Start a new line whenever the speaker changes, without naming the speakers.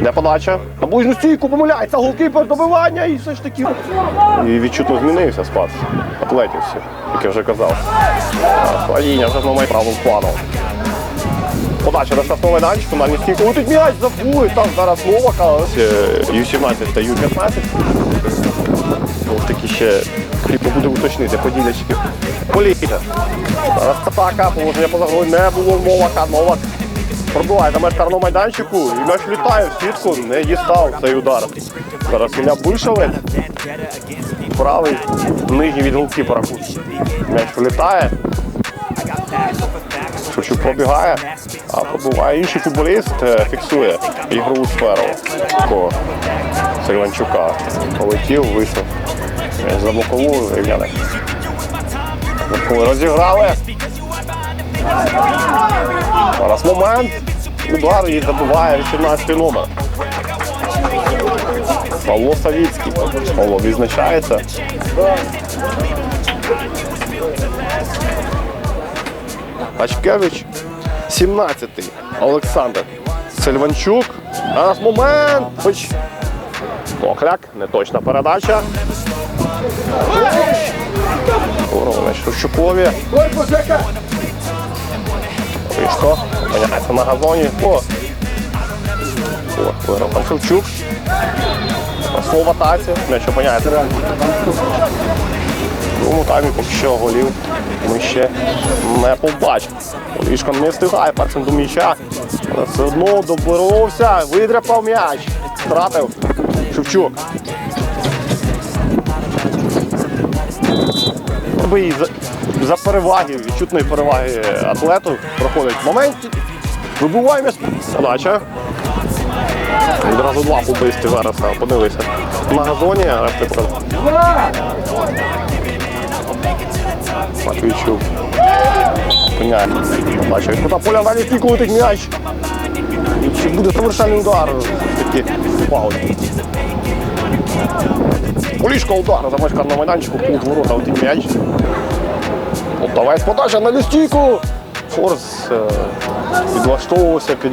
Де подача? На ближню стійку помиляється, голкіпер добивання і все ж таки. І відчутно змінився спас атлетів всіх, як я вже казав. Падіння вже знову правим планом. Подача на штрафного майданчику, на стійку. Летить м'яч, забули, там зараз Новака. Ось, е, Ю-17 та Ю-15. Ось такі ще потрібно буде уточнити, поділячки. Поліція. Зараз атака, положення поза грою не було Новака. Новак пробиває на меж майданчику і м'яч літає в сітку, не дістав цей удар. Зараз Ілля Бишевець. Правий, нижній від голкіпера. М'яч влітає. Шевчук пробігає, а пробуває інший футболіст, е, фіксує ігрову сферу. Такого Сильванчука. Полетів. М'яч За бокову рівняне. Розіграли. Зараз момент. Удар і забиває 18 номер. Павло Савіцький. Павло відзначається. Пачкевич, 17-й. Олександр Сильванчук. Зараз момент. Хоч. Охляк, неточна передача. Уровне Шевчукові. Вишко. Опиняється на газоні. О. О, там Шевчук. Слово в атаці. М'яч опиняється. В другому таймі поки що голів ми ще не побачимо. Олішко не встигає першим до м'яча. Але все одно доборовся, видряпав м'яч. Втратив Шевчук. Бої за, переваги, відчутної переваги атлету проходить момент. Вибуває м'яч. Подача. Відразу два футболісти зараз опинилися на газоні, а показали. Матвійчук. Пеняє. Бачу, куди поля далі стійку летить м'яч. Чи буде завершальний удар? Такі пауза. Полішка удар за меж карного майданчику, кут ворота летить м'яч. Полтавець подача на лістійку. Форс е, відлаштовувався під